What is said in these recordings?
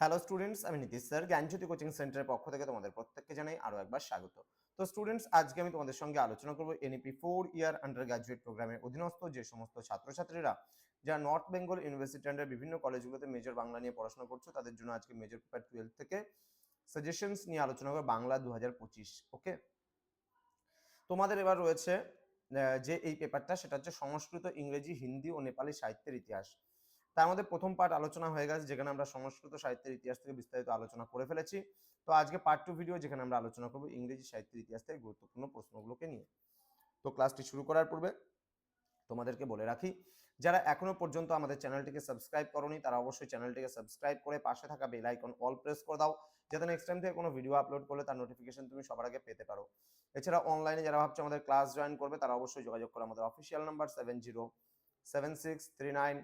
Hello students আমি Nitish sir জ্ঞানজ্যোতি coaching সেন্টারের পক্ষ থেকে তোমাদের প্রত্যেককে জানাই আরও একবার স্বাগত। তো স্টুডেন্টস আজকে আমি তোমাদের সঙ্গে আলোচনা করব NEP four year undergraduate প্রোগ্রামের অধীনস্থ যে সমস্ত ছাত্রছাত্রীরা যারা নর্থ বেঙ্গল ইউনিভার্সিটি আন্ডার বিভিন্ন কলেজগুলোতে মেজর বাংলা নিয়ে পড়াশোনা করছ, তাদের জন্য আজকে মেজর পেপার টুয়েলভ থেকে সাজেশনস নিয়ে আলোচনা করব বাংলা দু হাজার পঁচিশ ওকে তোমাদের এবার রয়েছে যে এই পেপারটা সেটা হচ্ছে সংস্কৃত, ইংরেজি, হিন্দি ও নেপালি সাহিত্যের ইতিহাস। তার মধ্যে প্রথম পার্ট আলোচনা হয়ে গেছে, যেখানে আমরা সংস্কৃত সাহিত্যের ইতিহাস থেকে বিস্তারিত আলোচনা করে ফেলেছি। তো আজকে পার্ট টু ভিডিও যেখানে আমরা আলোচনা করব ইংরেজি সাহিত্যের ইতিহাস থেকে গুরুত্বপূর্ণ প্রশ্নগুলোকে নিয়ে। তো ক্লাসটি শুরু করার পূর্বে তোমাদেরকে বলে রাখি, যারা এখনও পর্যন্ত আমাদের চ্যানেলটিকে সাবস্ক্রাইব করনি, তারা অবশ্যই চ্যানেলটিকে সাবস্ক্রাইব করে পাশে থাকা বেল আইকন অল প্রেস করে দাও, যাতে নেক্সট টাইম থেকে কোনো ভিডিও আপলোড করলে তার নোটিফিকেশন তুমি সবার আগে পেতে পারো। এছাড়া অনলাইনে যারা ভাবছে আমাদের ক্লাস জয়েন করবে, তারা অবশ্যই যোগাযোগ করে আমাদের official number seven zero seven six three nine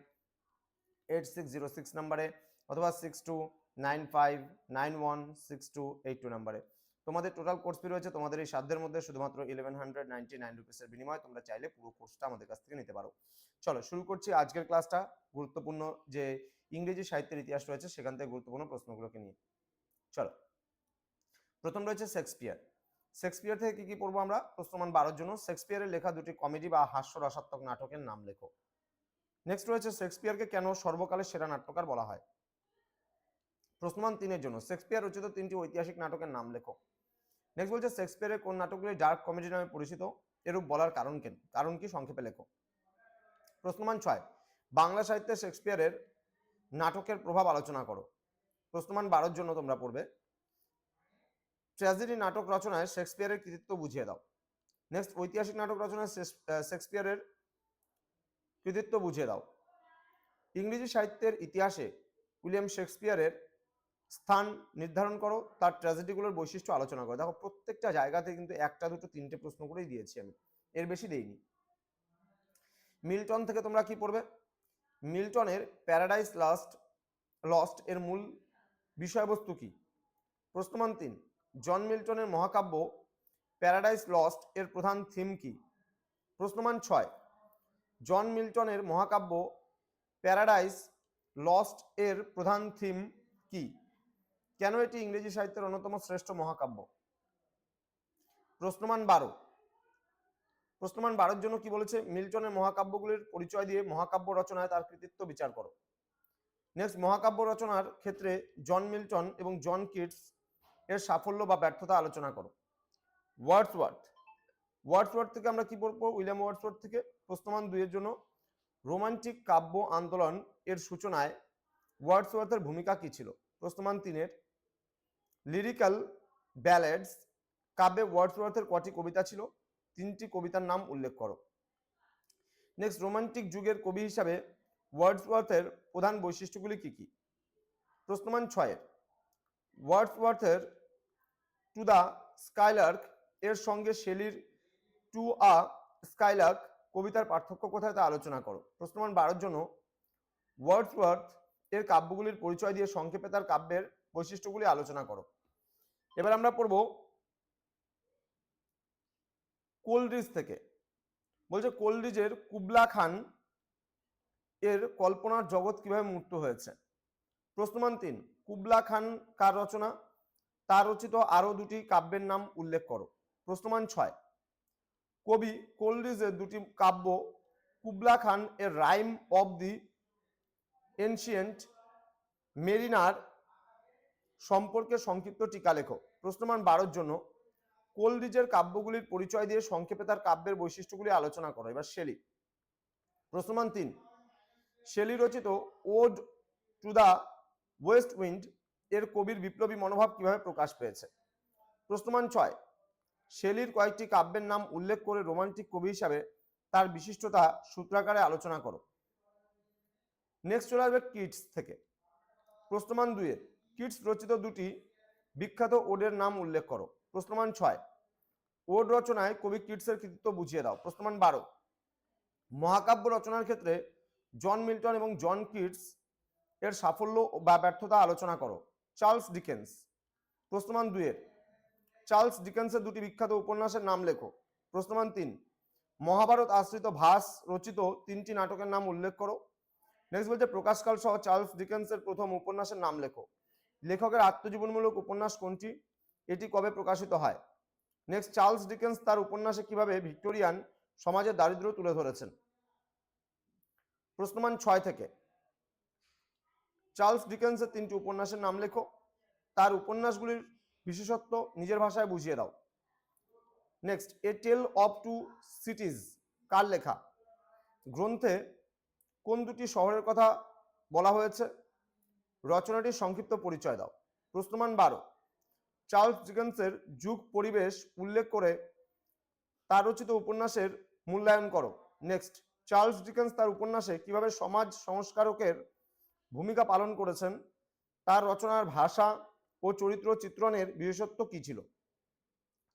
eight six zero six নাম্বারে অথবা six two nine five nine one six two eight two নাম্বারে। তোমাদের টোটাল কোর্স ফি রয়েছে, তোমাদের এই সাধ্যের মধ্যে শুধুমাত্র ইলেভেন হান্ড্রেড নাইনটি নাইন রুপিসের বিনিময়ে তোমরা চাইলে পুরো কোর্সটা আমাদের কাছ থেকে নিতে পারো। চলো শুরু করছি আজকের ক্লাসটা গুরুত্বপূর্ণ যে ইংরেজি সাহিত্যের ইতিহাস রয়েছে, সেখান থেকে গুরুত্বপূর্ণ প্রশ্নগুলোকে নিয়ে। চলো, প্রথম রয়েছে শেক্সপিয়ার। শেক্সপিয়ার থেকে কি কি পড়ব আমরা? প্রশ্নমান বারোর জন্য। শেক্সপিয়ারের লেখা দুটি কমেডি বা হাস্যরসাত্মক নাটকের নাম লেখো। নেক্সট রয়েছে শেক্সপিয়ারকে কেন সর্বকালের সেরা নাট্যকার বলা হয়? প্রশ্নমান তিনের জন্য। শেক্সপিয়ার রচিত তিনটি ঐতিহাসিক নাটকের নাম লেখো। নেক্সট বলছে শেক্সপিয়ারের কোন নাটকগুলি ডার্ক কমেডি নামে পরিচিত? এরূপ বলার কারণ কেন? কারণ কি? সংক্ষেপে লেখো। প্রশ্নমান ছয়। বাংলা সাহিত্যে শেক্সপিয়ারের নাটকের প্রভাব আলোচনা করো। প্রশ্নমান বারোর জন্য তোমরা পড়বে। ট্র্যাজেডি নাটক রচনায় শেক্সপিয়ারের কৃতিত্ব বুঝিয়ে দাও। নেক্সট ঐতিহাসিক নাটক রচনায় শেক্সপিয়ারের কৃতিত্ব বুঝিয়ে দাও। ইংরেজি সাহিত্যের ইতিহাসে উইলিয়াম শেক্সপিয়ারের স্থান নির্ধারণ করো, তার ট্র্যাজেডিগুলোর বৈশিষ্ট্য আলোচনা করো। দেখো, প্রত্যেকটা জায়গাতে কিন্তু একটা, দুটো, তিনটে প্রশ্ন করেই দিয়েছি আমি। এর বেশি দেইনি। মিল্টন থেকে তোমরা কি পড়বে? মিল্টনের প্যারাডাইস লাস্ট, লস্ট এর মূল বিষয়বস্তু কি? প্রশ্নমান তিন। জন মিল্টনের মহাকাব্য প্যারাডাইস লস্ট এর প্রধান থিম কি? প্রশ্নমান ছয়। জন মিল্টনের মহাকাব্য প্যারাডাইস লস্ট এর প্রধান থিম কি? কেন এটি ইংরেজি সাহিত্যের অন্যতম শ্রেষ্ঠ মহাকাব্য? প্রশ্নমান বারো। প্রশ্নমান বারোর জন্য কি বলেছে? মিল্টনের মহাকাব্যগুলির পরিচয় দিয়ে মহাকাব্য রচনায় তার কৃতিত্ব বিচার করো। নেক্সট মহাকাব্য রচনার ক্ষেত্রে জন মিল্টন এবং জন কিটস এর সাফল্য বা ব্যর্থতা আলোচনা করো। ওয়ার্ডসওয়ার্থ ওয়ার্ডসওয়ার্থ থেকে আমরা কি পড়ব উইলিয়াম ওয়ার্ডসওয়ার্থ থেকে প্রশ্নমান দুইয়ের জন্য। রোমান্টিক কাব্য আন্দোলন এর সূচনায় ওয়ার্ডসওয়ার্থের ভূমিকা কি ছিল? প্রশ্নমান তিনের। লিরিক্যাল ব্যালেডস কাব্যে ওয়ার্ডসওয়ার্থের কটি কবিতা ছিল? তিনটি কবিতার নাম উল্লেখ করো। নেক্সট রোমান্টিক যুগের কবি হিসাবে ওয়ার্ডসওয়ার্থের প্রধান বৈশিষ্ট্যগুলি কি কি? প্রশ্নমান ছয়ের। ওয়ার্ডসওয়ার্থের টু দ্য স্কাইলার্ক এর সঙ্গে শেলির টু আ স্কাইলার্ক কবিতার পার্থক্য কোথায় তা আলোচনা করো। প্রশ্নমান বারোর জন্য ওয়ার্ডসওয়ার্থ এর কাব্যগুলির পরিচয় দিয়ে সংক্ষেপে তার কাব্যের বৈশিষ্ট্যগুলি আলোচনা করো। এবার আমরা পড়ব কোলরিজ থেকে। বলছে, কোলরিজের কুবলা খান এর কল্পনার জগৎ কীভাবে মূর্ত হয়েছে? প্রশ্নমান তিন, কুবলা খান কার রচনা? তার রচিত আরও দুটি কাব্যের নাম উল্লেখ করো। প্রশ্নমান ছয় কবি কোলরিজের দুটি কাব্য কুবলা খান এর rime of the ancient mariner সম্পর্কে সংক্ষিপ্ত টিকা লেখো প্রশ্নমান বারোর জন্য কোলরিজের কাব্যগুলির পরিচয় দিয়ে সংক্ষেপে তার কাব্যের বৈশিষ্ট্যগুলি আলোচনা করো। এবার শেলি। প্রশ্নমান তিন। শেলি রচিত ode to the west wind এর কবির বিপ্লবী মনোভাব কীভাবে প্রকাশ পেয়েছে? প্রশ্নমান ছয়। শেলির কয়েকটি কাব্যের নাম উল্লেখ করে রোমান্টিক কবি হিসাবে তার বিশিষ্টতা সূত্রাকারে আলোচনা করো। নেক্সট চলে আসবে কিটস থেকে। প্রশ্নমান দুইয়ের। কিটস রচিত দুটি বিখ্যাত ওডের নাম উল্লেখ করো। প্রশ্নমান ছয়। ওড রচনায় কবি কিটসের কৃতিত্ব বুঝিয়ে দাও। প্রশ্নমান বারো। মহাকাব্য রচনার ক্ষেত্রে জন মিল্টন এবং জন কিটস এর সাফল্য বা ব্যর্থতা আলোচনা করো। Charles Dickens. প্রশ্নমান দুইয়ের। চার্লস ডিকেন্সের দুটি বিখ্যাত উপন্যাসের নাম লেখো। প্রশ্নমান তিন। মহাভারত আশ্রিত ভাস রচিত তিনটি নাটকের নাম উল্লেখ করো। নেক্সট বলছে প্রকাশকাল সহ চার্লস ডিকেন্সের প্রথম উপন্যাসের নাম লেখো। লেখকের আত্মজীবনমূলক উপন্যাস কোনটি? এটি কবে প্রকাশিত হয়? নেক্সট চার্লস ডিকেন্স তার উপন্যাসে কীভাবে ভিক্টোরিয়ান সমাজের দারিদ্র্য তুলে ধরেছেন? প্রশ্নমান ছয় থেকে। চার্লস ডিকেন্সের তিনটি উপন্যাসের নাম লেখো। তার উপন্যাসগুলির বিশেষত্ব নিজের ভাষায় বুঝিয়ে দাও। Next a tale of two cities কার লেখা? গ্রন্থে কোন দুটি শহরের কথা বলা হয়েছে? রচনাটির সংক্ষিপ্ত পরিচয় দাও। প্রশ্নমান বারো। চার্লস ডিকেন্সের যুগ পরিবেশ উল্লেখ করে তার রচিত উপন্যাসের মূল্যায়ন করো। নেক্সট চার্লস ডিকেন্স তার উপন্যাসে কীভাবে সমাজ সংস্কারকের ভূমিকা পালন করেছেন? তার রচনার ভাষা ও চরিত্র চিত্রণের বিশেষত্ব কি ছিল?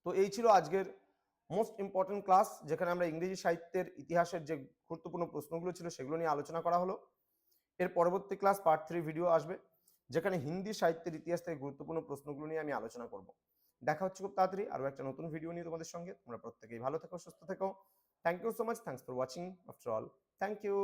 তো এই ছিল আজকের মোস্ট ইম্পর্টেন্ট ক্লাস যেখানে আমরা ইংরেজি সাহিত্যের ইতিহাসের যে গুরুত্বপূর্ণ প্রশ্নগুলো ছিল সেগুলো নিয়ে আলোচনা করা হলো। এর পরবর্তী ক্লাস পার্ট থ্রি ভিডিও আসবে, যেখানে হিন্দি সাহিত্যের ইতিহাস থেকে গুরুত্বপূর্ণ প্রশ্নগুলো নিয়ে আমি আলোচনা করব। দেখা হচ্ছে খুব তাড়াতাড়ি আরও একটা নতুন ভিডিও নিয়ে তোমাদের সঙ্গে। তোমরা প্রত্যেকেই ভালো থেকো, সুস্থ থেকো। Thank you so much thanks for watching after all thank you